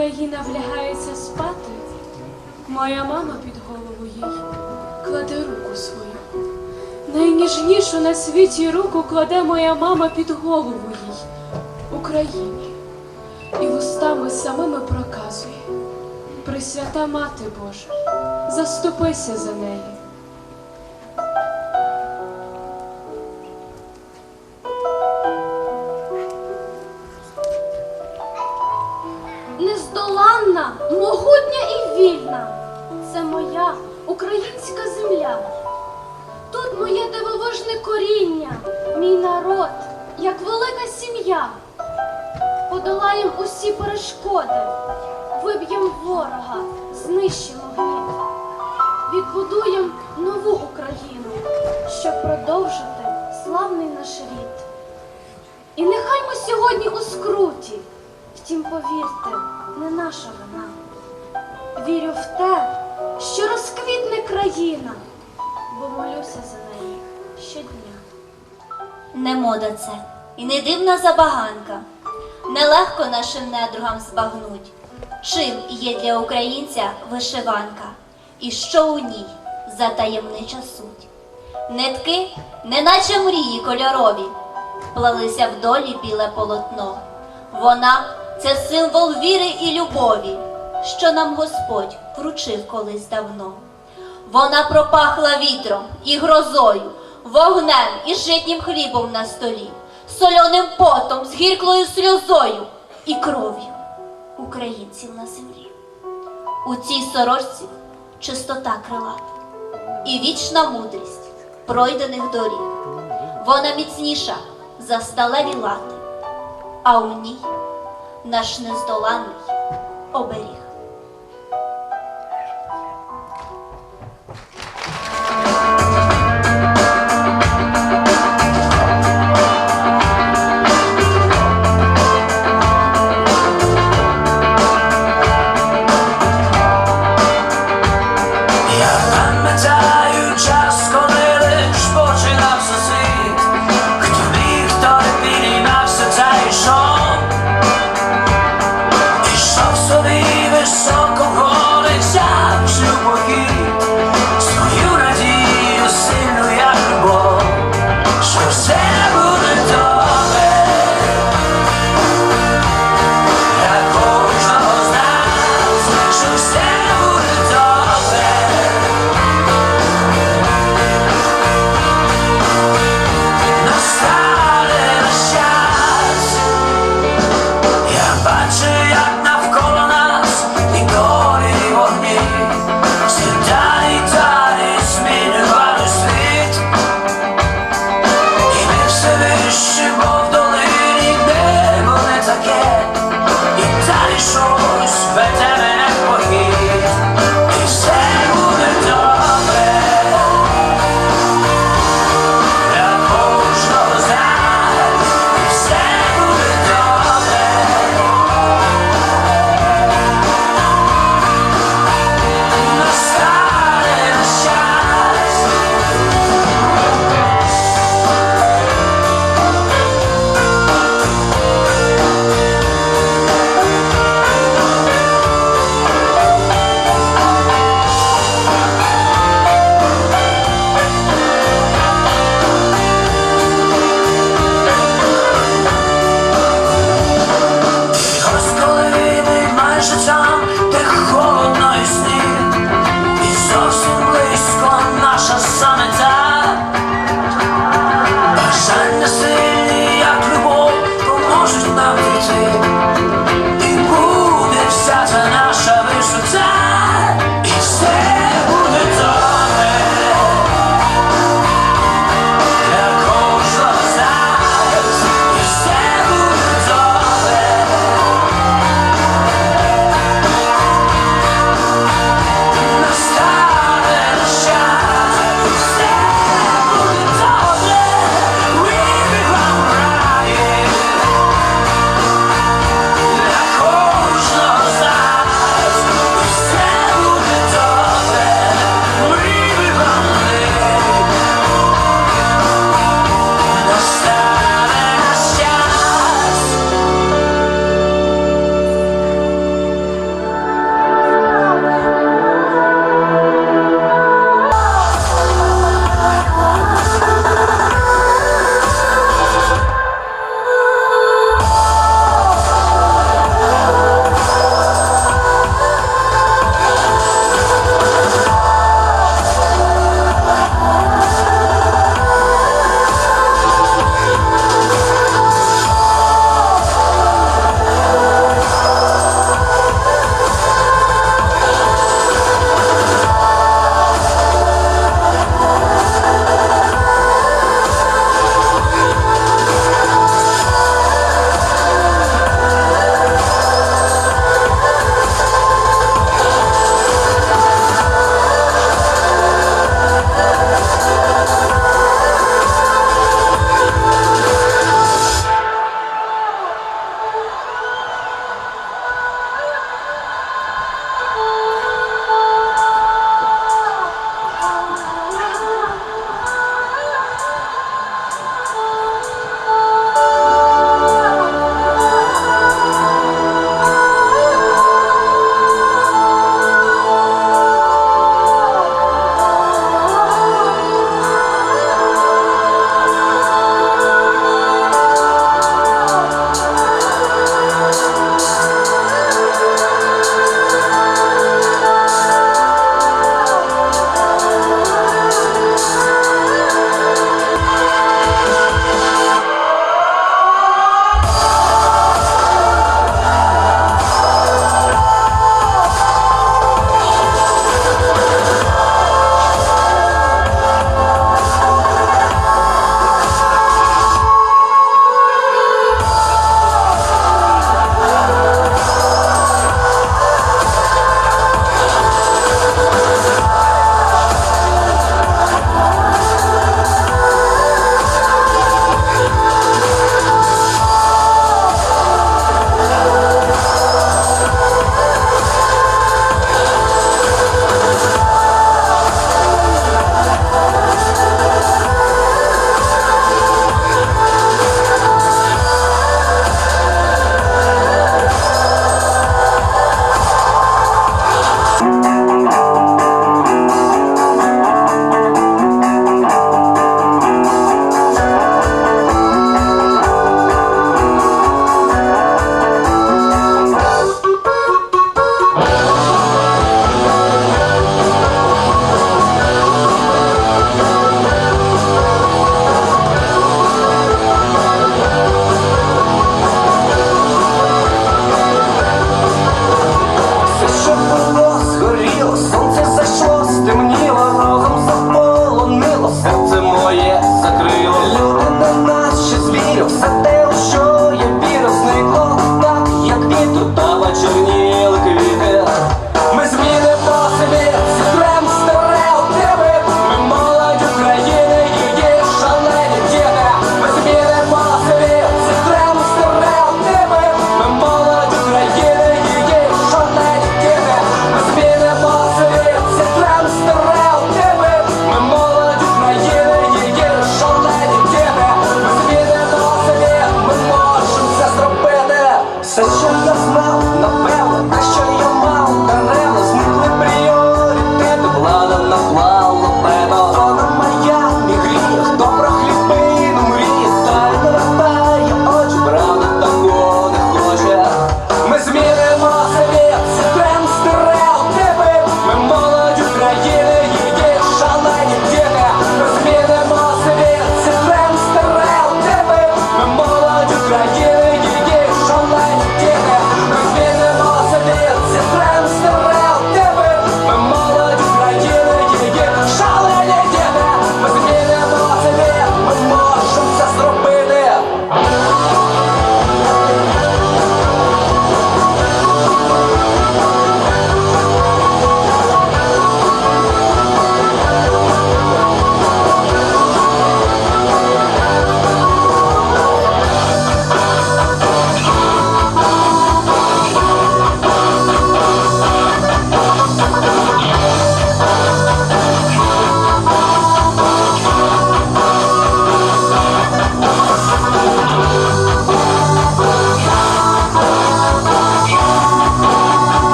Україна влягається спати, моя мама під голову їй кладе руку свою. Найніжнішу на світі руку кладе моя мама під голову їй Україні і вустами самими проказує. Пресвята Мати Божа, заступися за неї. Українська. Тут моє дивовижне коріння, мій народ, як велика сім'я. Подолаєм усі перешкоди, виб'єм ворога, знищимо гніт. Відбудуєм нову Україну, щоб продовжити славний наш рід. І нехай ми сьогодні у скруті, втім, повірте, не наша вина. Вірю в те, що розквітне країна, бо молюся за неї щодня. Не мода це і не дивна забаганка. Нелегко нашим недругам збагнуть, чим є для українця вишиванка, і що у ній за таємнича суть. Нитки, неначе мрії кольорові, плелися в долі біле полотно. Вона це символ віри і любові, що нам Господь вручив колись давно. Вона пропахла вітром і грозою, вогнем і житнім хлібом на столі, сольоним потом, з гірклою сльозою і кров'ю українців на землі. У цій сорочці чистота крилата і вічна мудрість пройдених доріг. Вона міцніша за сталеві лати, а у ній наш нездоланний оберіг.